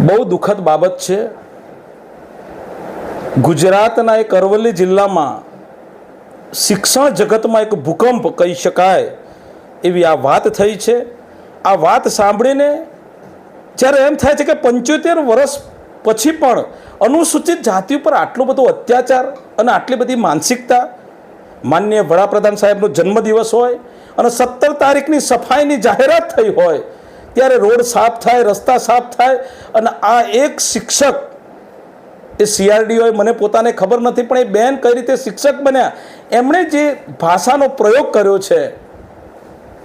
બહુ દુઃખદ બાબત છે. ગુજરાતના એક અરવલ્લી જિલ્લામાં શિક્ષણ જગતમાં એક ભૂકંપ કહી શકાય એવી આ વાત થઈ છે. આ વાત સાંભળીને જ્યારે એમ થાય છે કે પંચોતેર વર્ષ પછી પણ અનુસૂચિત જાતિ ઉપર આટલો બધો અત્યાચાર અને આટલી બધી માનસિકતા માન્ય વડાપ્રધાન સાહેબનો જન્મદિવસ હોય અને સત્તર તારીખની સફાઈની જાહેરાત થઈ હોય ત્યારે રોડ સાફ થાય, રસ્તા સાફ થાય અને આ એક શિક્ષક એ સીઆરડીઓએ મને પોતાને ખબર નથી, પણ એ બેન કઈ રીતે શિક્ષક બન્યા? એમણે જે ભાષાનો પ્રયોગ કર્યો છે,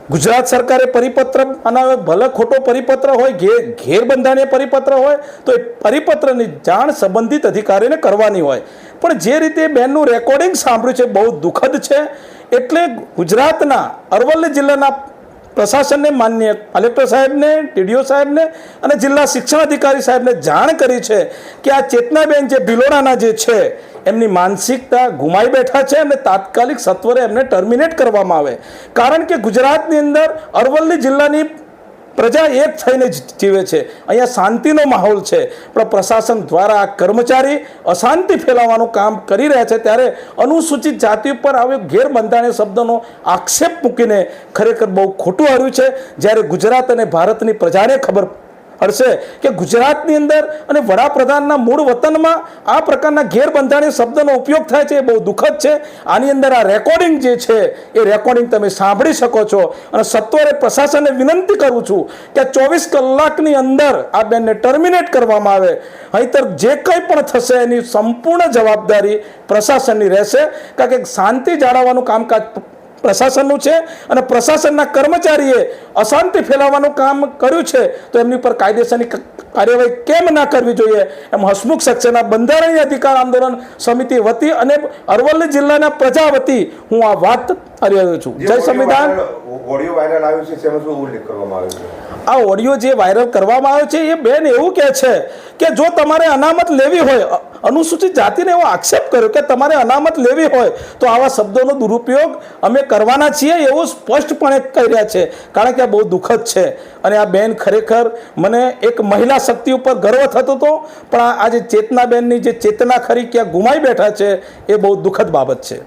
ગુજરાત સરકારે પરિપત્ર બનાવ્યો, ભલે ખોટો પરિપત્ર હોય ઘેર ઘેર બંધારણીય પરિપત્ર હોય, તો એ પરિપત્રની જાણ સંબંધિત અધિકારીને કરવાની હોય. પણ જે રીતે બેનનું રેકોર્ડિંગ સાંભળ્યું છે, બહુ દુઃખદ છે, એટલે ગુજરાતના અરવલ્લી જિલ્લાના પ્રશાસનને માન્ય કલેક્ટર સાહેબને, ટીડીઓ સાહેબને અને જિલ્લા શિક્ષણ અધિકારી સાહેબને જાણ કરી છે કે આ ચેતનાબેન જે ભિલોડાના જે છે, એમની માનસિકતા ગુમાઈ બેઠા છે અને તાત્કાલિક સત્વરે એમને ટર્મિનેટ કરવામાં આવે. કારણ કે ગુજરાતની અંદર અરવલ્લી જિલ્લાની પ્રજા એક થઈને જીવે છે. અહીંયા શાંતિનો માહોલ છે. પણ પ્રશાસન દ્વારા આ કર્મચારી અશાંતિ ફેલાવવાનું કામ કરી રહ્યા છે. ત્યારે અનુસૂચિત જાતિ ઉપર આવે ગેરબંધારણીય શબ્દનો આક્ષેપ મૂકીને ખરેખર બહુ ખોટું હર્યું છે. જ્યારે ગુજરાત અને ભારતની પ્રજાને ખબર હશે કે ગુજરાતની અંદર અને વડાપ્રધાનના મૂળ વતનમાં આ પ્રકારના ગેરબંધારણીય શબ્દનો ઉપયોગ થાય છે એ બહુ દુઃખદ છે. આની અંદર આ રેકોર્ડિંગ જે છે એ રેકોર્ડિંગ તમે સાંભળી શકો છો. અને સત્વરે પ્રશાસનને વિનંતી કરું છું કે ચોવીસ કલાકની અંદર આ બેનને ટર્મિનેટ કરવામાં આવે. અહીંતર જે કંઈ પણ થશે એની સંપૂર્ણ જવાબદારી પ્રશાસનની રહેશે. કારણ કે શાંતિ જાળવવાનું કામકાજ પ્રશાસનનું છે અને પ્રશાસનના કર્મચારીએ અશાંતિ ફેલાવવાનું કામ કર્યું છે, તો એમની પર કાયદેસરની કાર્યવાહી કેમ ના કરવી જોઈએ? એમ હસમુખ સક્સેના બંધારણીય અધિકાર આંદોલન સમિતિ વતી અને અરવલ્લી જિલ્લાના પ્રજા વતી હું આ વાત રહ્યો છું. જય સંવિધાન. ઓડિયો વાયરલ આવ્યો છે તેમાં શું ઉલ્લેખ કરવામાં આવ્યો છે? આ ઓડિયો જે વાયરલ કરવામાં આવ્યો છે એ બેન એવું કહે છે કે જો તમારે અનામત લેવી હોય અનુસૂચિત જાતિને એવો આક્ષેપ કર્યો કે તમારે અનામત લેવી હોય તો આવા શબ્દોનો દુરુપયોગ અમે કરવાના છીએ એવું સ્પષ્ટપણે કહી રહ્યા છે. કારણ કે આ બહુ દુઃખદ છે. અને આ બેન ખરેખર મને એક મહિલા શક્તિ ઉપર ગર્વ થતો હતો પણ આ ચેતના બેનની જે ચેતના ખરી ક્યાં ગુમાઈ બેઠા છે એ બહુ દુઃખદ બાબત છે.